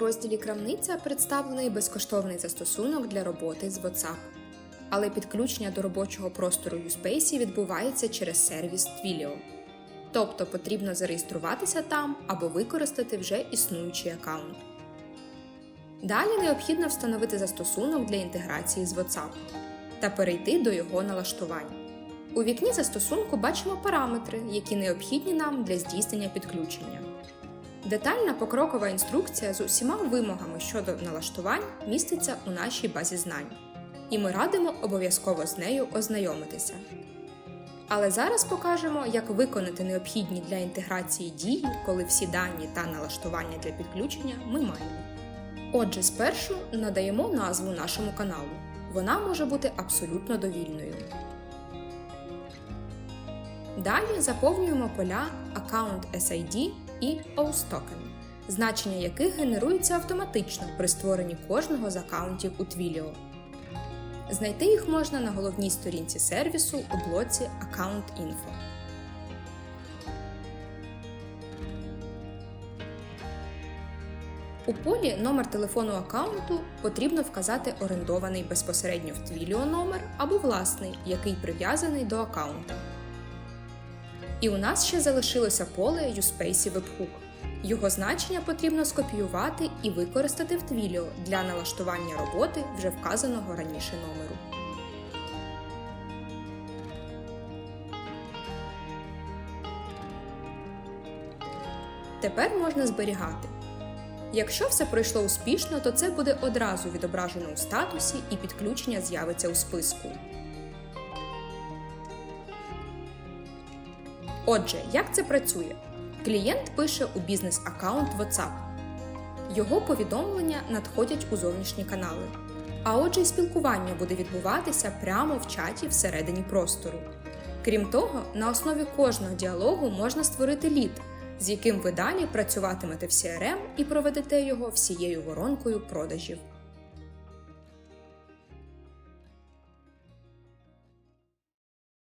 розділі Крамниця представлений безкоштовний застосунок для роботи з WhatsApp. Але підключення до робочого простору USpace відбувається через сервіс Twilio. Тобто потрібно зареєструватися там або використати вже існуючий аккаунт. Далі необхідно встановити застосунок для інтеграції з WhatsApp та перейти до його налаштувань. У вікні застосунку бачимо параметри, які необхідні нам для здійснення підключення. Детальна покрокова інструкція з усіма вимогами щодо налаштувань міститься у нашій базі знань, і ми радимо обов'язково з нею ознайомитися. Але зараз покажемо, як виконати необхідні для інтеграції дії, коли всі дані та налаштування для підключення ми маємо. Отже, спершу надаємо назву нашому каналу. Вона може бути абсолютно довільною. Далі заповнюємо поля Account SID і Token, значення яких генеруються автоматично при створенні кожного з аккаунтів у Twilio. Знайти їх можна на головній сторінці сервісу у блоці Account Info. У полі номер телефону аккаунту потрібно вказати орендований безпосередньо в Twilio номер або власний, який прив'язаний до аккаунта. І у нас ще залишилося поле USpace Webhook. Його значення потрібно скопіювати і використати в Twilio для налаштування роботи вже вказаного раніше номеру. Тепер можна зберігати. Якщо все пройшло успішно, то це буде одразу відображено у статусі і підключення з'явиться у списку. Отже, як це працює? Клієнт пише у бізнес-аккаунт WhatsApp. Його повідомлення надходять у зовнішні канали. А отже, й спілкування буде відбуватися прямо в чаті всередині простору. Крім того, на основі кожного діалогу можна створити лід, з яким ви далі працюватимете в CRM і проведете його всією воронкою продажів.